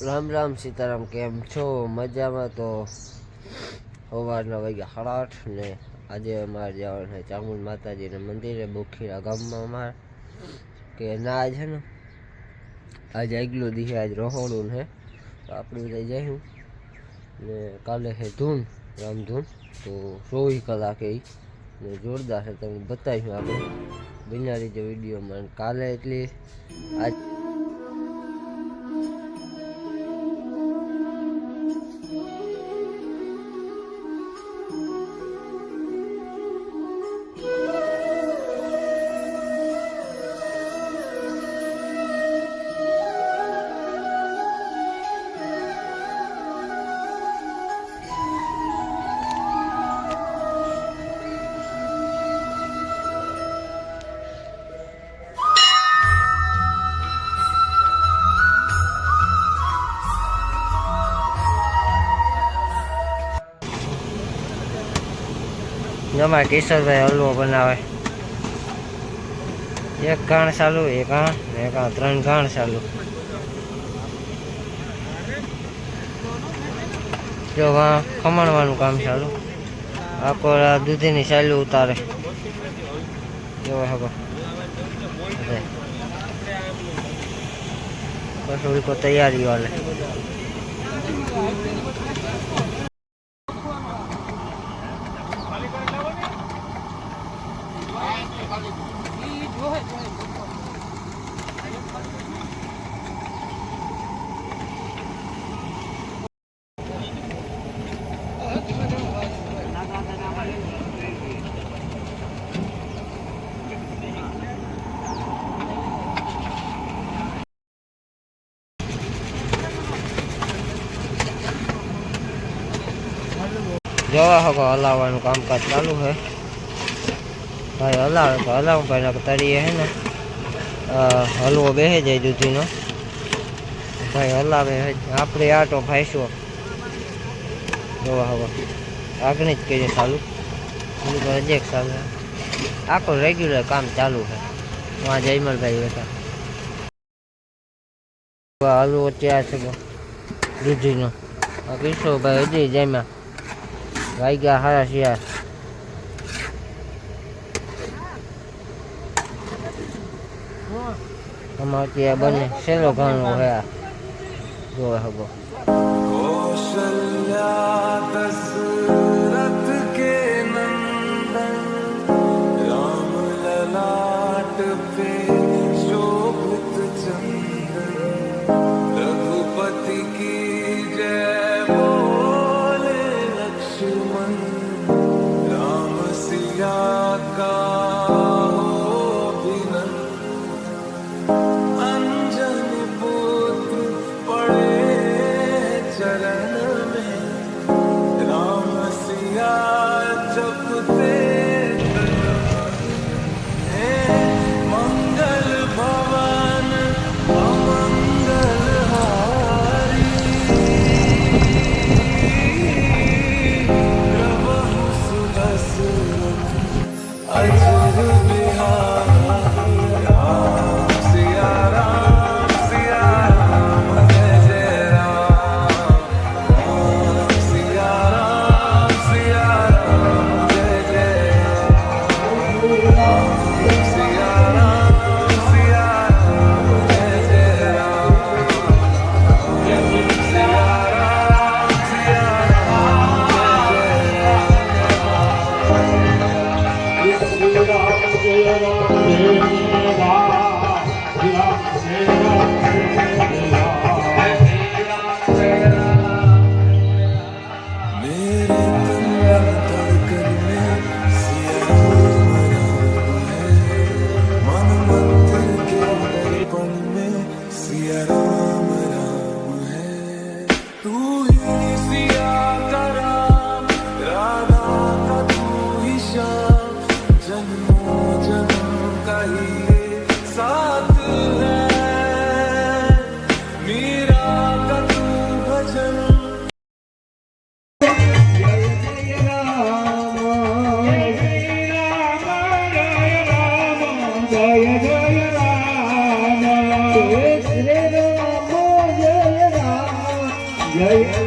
રામ રામ સીતારામ, કેમ છો? મજામાં તો સવારના વાગ્યા સાડા આઠ ને આજે અમારે જવાનું છે ચામુંડ માતાજીના મંદિરે બોખીરા ગામમાં અમારે. કે ના છે ને આજે આગલો દિવસે આજ રહોડું ને તો આપણે બધા જઈશું. ને કાલે છે ધૂન રામધૂન તો ચોવીસ કલાકે ને જોરદાર છે, તમને બતાવીશું આપણે. બિનારી જે વિડીયોમાં કાલે એટલી આજ અમારે કિશોરભાઈ હલવો બનાવે. એક ઘાણ ચાલુ, એક આણ એક આ ત્રણ ગાણ ચાલુ. જો ખમણવાનું કામ ચાલુ. આખો દૂધીની ચાલુ ઉતારે. જો હવે તૈયારી વાલે જોવા હકો હલાવવાનું કામકાજ ચાલુ છે. ભાઈ હલાવે તો હલાવું, ભાઈ ના તળીએ હે ને હલવો બેસે જાય દૂધીનો. ભાઈ હલાવે. આપણે આટો ભાઈશો જોવા હકો આગળ જ કરીએ ચાલુ. બીજું તો હજી ચાલુ. આખું રેગ્યુલર કામ ચાલુ છે. વાં જયમલભાઈ હતા હલવો ત્યાં છે દૂધીનો. કિશોરભાઈ હજી જમ્યા વાગ્યા હારા શિયાર અમારે ત્યાં બને સેલો ઘણો હે જોવે હગો 爱情 तू ही सिया का राम, राधा का तू ही श्याम, जन्मों, जन्म का ही साथ है। मीरा Yeah.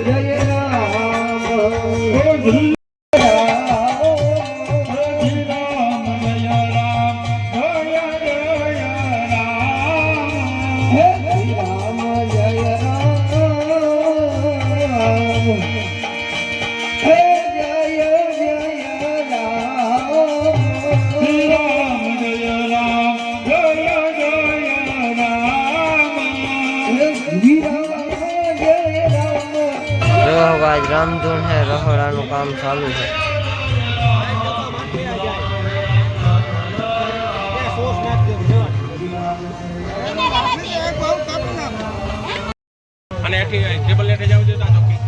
આજ રામધૂન હે રહોડાનું કામ ચાલુ છે અને ટેબલ લેટે જાવ તો